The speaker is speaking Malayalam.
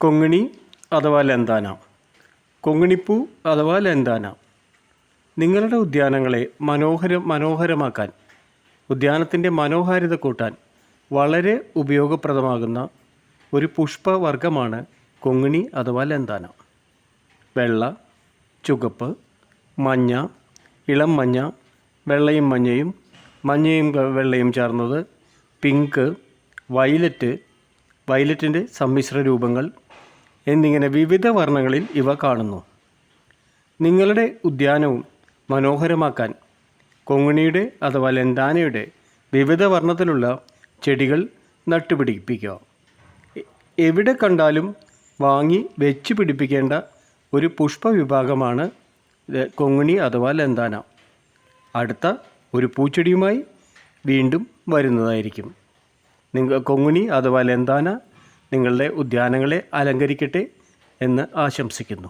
കൊങ്ങിണി അഥവാ ലന്താന. കൊങ്ങിണിപ്പൂ അഥവാ ലന്താന. നിങ്ങളുടെ ഉദ്യാനങ്ങളെ മനോഹര മനോഹരമാക്കാൻ ഉദ്യാനത്തിന്റെ മനോഹാരിത കൂട്ടാൻ വളരെ ഉപയോഗപ്രദമാകുന്ന ഒരു പുഷ്പവർഗമാണ് കൊങ്ങിണി അഥവാ ലന്താന. വെള്ള ചുകപ്പ് മഞ്ഞ ഇളം മഞ്ഞ വെള്ളയും മഞ്ഞയും മഞ്ഞയും വെള്ളയും ചേർന്നത് പിങ്ക് വയലറ്റ് വയലറ്റിന്റെ സമ്മിശ്ര രൂപങ്ങൾ എന്നിങ്ങനെ വിവിധ വർണങ്ങളിൽ ഇവ കാണുന്നു. നിങ്ങളുടെ ഉദ്യാനവും മനോഹരമാക്കാൻ കൊങ്ങിണിയുടെ അഥവാ ലെന്താനയുടെ വിവിധ വർണത്തിലുള്ള ചെടികൾ നട്ടുപിടിപ്പിക്കുക. എവിടെ കണ്ടാലും വാങ്ങി വെച്ച് പിടിപ്പിക്കേണ്ട ഒരു പുഷ്പവിഭാഗമാണ് വിഭാഗമാണ് കൊങ്ങിണി അഥവാ ലെന്താന. അടുത്ത ഒരു പൂച്ചെടിയുമായി വീണ്ടും വരുന്നതായിരിക്കും. നിങ്ങൾ കൊങ്ങിണി അഥവാ ലെന്താന നിങ്ങളുടെ ഉദ്യാനങ്ങളെ അലങ്കരിക്കട്ടെ എന്ന് ആശംസിക്കുന്നു.